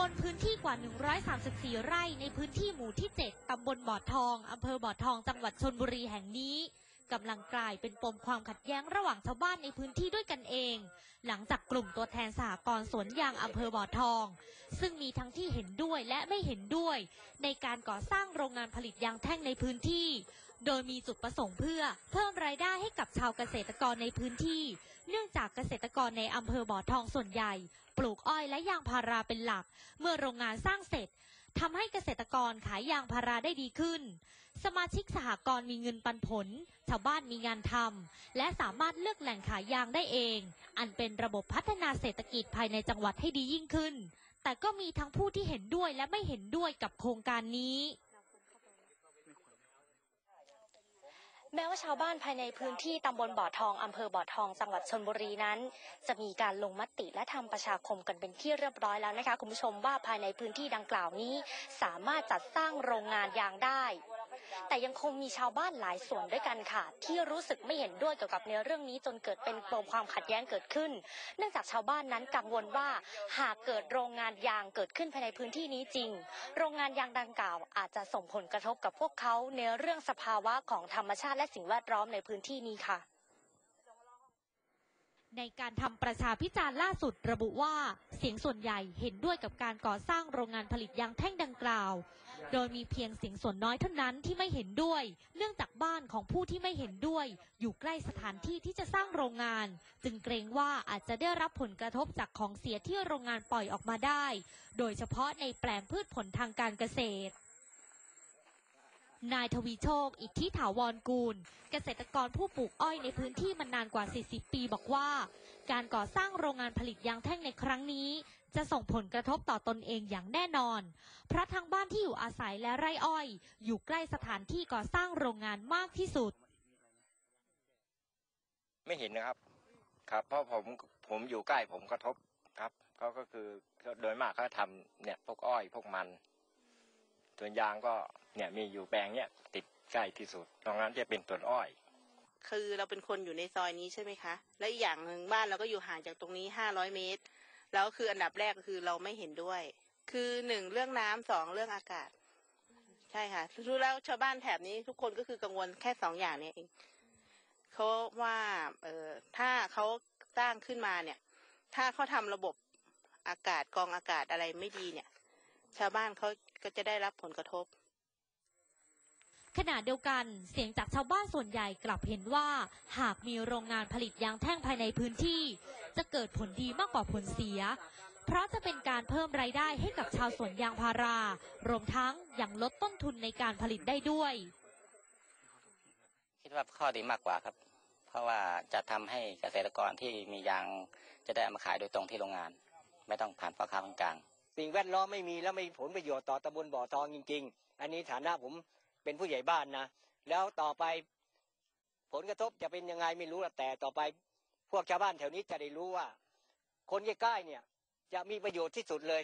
บนพื้นที่กว่า 134 ไร่ในพื้นที่หมู่ที่ 7 ตำบลบ่อทอง อำเภอบ่อทอง จังหวัดชนบุรีแห่งนี้กำลังกลายเป็นปมความขัดแย้งระหว่างชาวบ้านในพื้นที่ด้วยกันเอง หลังจากกลุ่มตัวแทนสหกรณ์สวนยางอำเภอบ่อทอง ซึ่งมีทั้งที่เห็นด้วยและไม่เห็นด้วย ในการก่อสร้างโรงงานผลิตยางแท่งในพื้นที่ โดยมีจุดประสงค์เพื่อเพิ่มรายได้ให้กับชาวเกษตรกรในพื้นที่ เนื่องจากเกษตรกรในอำเภอบ่อทองส่วนใหญ่ ปลูกอ้อยและยางพาราเป็นหลัก เมื่อโรงงานสร้างเสร็จทำให้เกษตรกรขายยางพาราได้ดีขึ้น สมาชิกสหกรณ์มีเงินปันผล ชาวบ้านมีงานทำและสามารถเลือกแหล่งขายยางได้เอง อันเป็นระบบพัฒนาเศรษฐกิจภายในจังหวัดให้ดียิ่งขึ้น แต่ก็มีทั้งผู้ที่เห็นด้วยและไม่เห็นด้วยกับโครงการนี้ แม้ว่าชาวบ้านภายในพื้นที่ตำบลบ่อทองอำเภอบ่อทองจังหวัดชนบุรีนั้น จะมีการลงมติและทำประชาคมกันเป็นที่เรียบร้อยแล้วนะคะคุณผู้ชมว่าภายในพื้นที่ดังกล่าวนี้ สามารถจัดสร้างโรงงานยางได้ แต่ยังคงมีชาวบ้านหลายส่วนด้วยกันค่ะ ที่รู้สึกไม่เห็นด้วยเกี่ยวกับในเรื่องนี้จนเกิดเป็นปมความขัดแย้งเกิดขึ้น เนื่องจากชาวบ้านนั้นกังวลว่าหากเกิดโรงงานยางเกิดขึ้นภายในพื้นที่นี้จริง โรงงานยางดังกล่าว อาจจะส่งผลกระทบกับพวกเขาในเรื่องสภาวะของธรรมชาติและสิ่งแวดล้อมในพื้นที่นี้ค่ะ ในการทำประชาพิจารณ์ล่าสุดระบุว่า เสียงส่วนใหญ่เห็นด้วยกับการก่อสร้างโรงงานผลิตยางแท่งดังกล่าว โดยมีเพียงเสียงส่วนน้อยเท่านั้นที่ไม่เห็นด้วย เนื่องจากบ้านของผู้ที่ไม่เห็นด้วย อยู่ใกล้สถานที่ที่จะสร้างโรงงาน จึงเกรงว่าอาจจะได้รับผลกระทบจากของเสียที่โรงงานปล่อยออกมาได้ โดยเฉพาะในแปลงพืชผลทางการเกษตร นายทวีโชค อิทธิถาวรกูล เกษตรกรผู้ปลูกอ้อยในพื้นที่มานานกว่า 40 ปีบอกว่า การก่อสร้างโรงงานผลิตยางแท่งในครั้งนี้ จะส่งผลกระทบต่อตนเองอย่างแน่นอน เพราะทางบ้านที่อยู่อาศัยและไร่อ้อย อยู่ใกล้สถานที่ก่อสร้างโรงงานมากที่สุด ไม่เห็นนะครับ ครับ เพราะผมผมอยู่ใกล้ผมกระทบครับเขาก็คือโดยมากเขาทำเนี่ยพวกอ้อยพวกมันส่วนยางก็ เนี่ยมีอยู่แปลงเนี่ยติดใกล้ที่สุดตรงนั้นจะเป็นต้นอ้อย คือเราเป็นคนอยู่ในซอยนี้ใช่ไหมคะ และอีกอย่างหนึ่งบ้านเราก็อยู่ห่างจากตรงนี้ห้าร้อยเมตร แล้วคืออันดับแรกก็คือเราไม่เห็นด้วย คือหนึ่งเรื่องน้ำสองเรื่องอากาศ ใช่ค่ะรู้แล้วชาวบ้านแถบนี้ทุกคนก็คือกังวลแค่สองอย่างเนี้เองเขาว่าเออถ้าเขาสร้างขึ้นมาเนี่ย ถ้าเขาทำระบบอากาศกองอากาศอะไรไม่ดีเนี่ย ชาวบ้านเขาก็จะได้รับผลกระทบ ขณะเดียวกันเสียงจากชาวบ้านส่วนใหญ่กลับเห็นว่า หากมีโรงงานผลิตยางแท่งภายในพื้นที่ จะเกิดผลดีมากกว่าผลเสีย เพราะจะเป็นการเพิ่มรายได้ให้กับชาวสวนยางพารารวมทั้งยังลดต้นทุนในการผลิตได้ด้วย คิดว่าข้อดีมากกว่าครับ เพราะว่าจะทำให้เกษตรกรที่มียางจะได้เอามาขายโดยตรงที่โรงงาน ไม่ต้องผ่านพ่อค้าคนกลางสิ่งแวดล้อมไม่มีแล้วไม่มีผลประโยชน์ต่อตำบลบ่อทองจริง ๆ อันนี้ฐานะผม เป็นผู้ใหญ่บ้านนะ แล้วต่อไปผลกระทบจะเป็นยังไงไม่รู้ละแต่ต่อไปพวกชาวบ้านแถวนี้จะได้รู้ว่า คนใกล้ๆเนี่ยจะมีประโยชน์ที่สุดเลย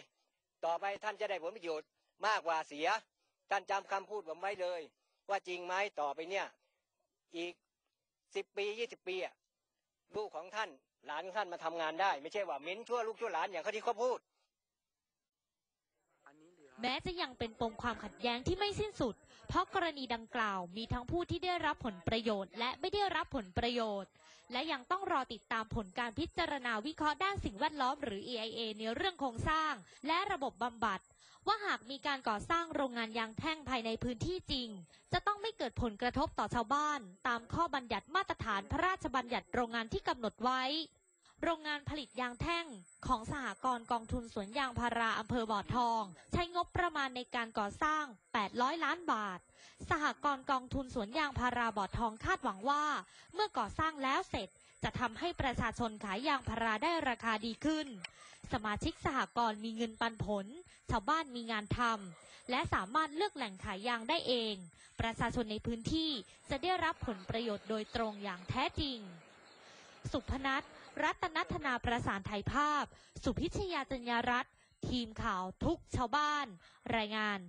ต่อไปท่านจะได้ผลประโยชน์มากกว่าเสีย ท่านจำคำพูดผมไว้เลย ว่าจริงไหมต่อไปเนี่ย อีกสิบปียี่สิบปีลูกของท่านหลานของท่านมาทำงานได้ ไม่ใช่ว่าเม้นชั่วลูกชั่วหลานอย่างเขาที่เขาพูด แม้จะยังเป็นปมความขัดแย้งที่ไม่สิ้นสุด เพราะกรณีดังกล่าวมีทั้งผู้ที่ได้รับผลประโยชน์ และไม่ได้รับผลประโยชน์ และยังต้องรอติดตามผลการพิจารณาวิเคราะห์ด้านสิ่งแวดล้อมหรือ EIA ในเรื่องโครงสร้าง และระบบบำบัด ว่าหากมีการก่อสร้างโรงงานยางแท่งภายในพื้นที่จริง จะต้องไม่เกิดผลกระทบต่อชาวบ้าน ตามข้อบัญญัติมาตรฐานพระราชบัญญัติโรงงานที่กำหนดไว้ โรงงานผลิตยางแท่งของสหกรณ์กองทุนสวนยางพาราอำเภอบ่อทอง ใช้งบประมาณในการก่อสร้าง 800 ล้านบาท สหกรณ์กองทุนสวนยางพาราบ่อทองคาดหวังว่า เมื่อก่อสร้างแล้วเสร็จ จะทำให้ประชาชนขายยางพาราได้ราคาดีขึ้น สมาชิกสหกรณ์มีเงินปันผล ชาวบ้านมีงานทำและสามารถเลือกแหล่งขายยางได้เอง ประชาชนในพื้นที่จะได้รับผลประโยชน์โดยตรงอย่างแท้จริง สุพนัทรัตนัฒนาประสานไทยภาพ สุพิชยาจัญญารัตน์ทีมข่าวทุกชาวบ้าน รายงาน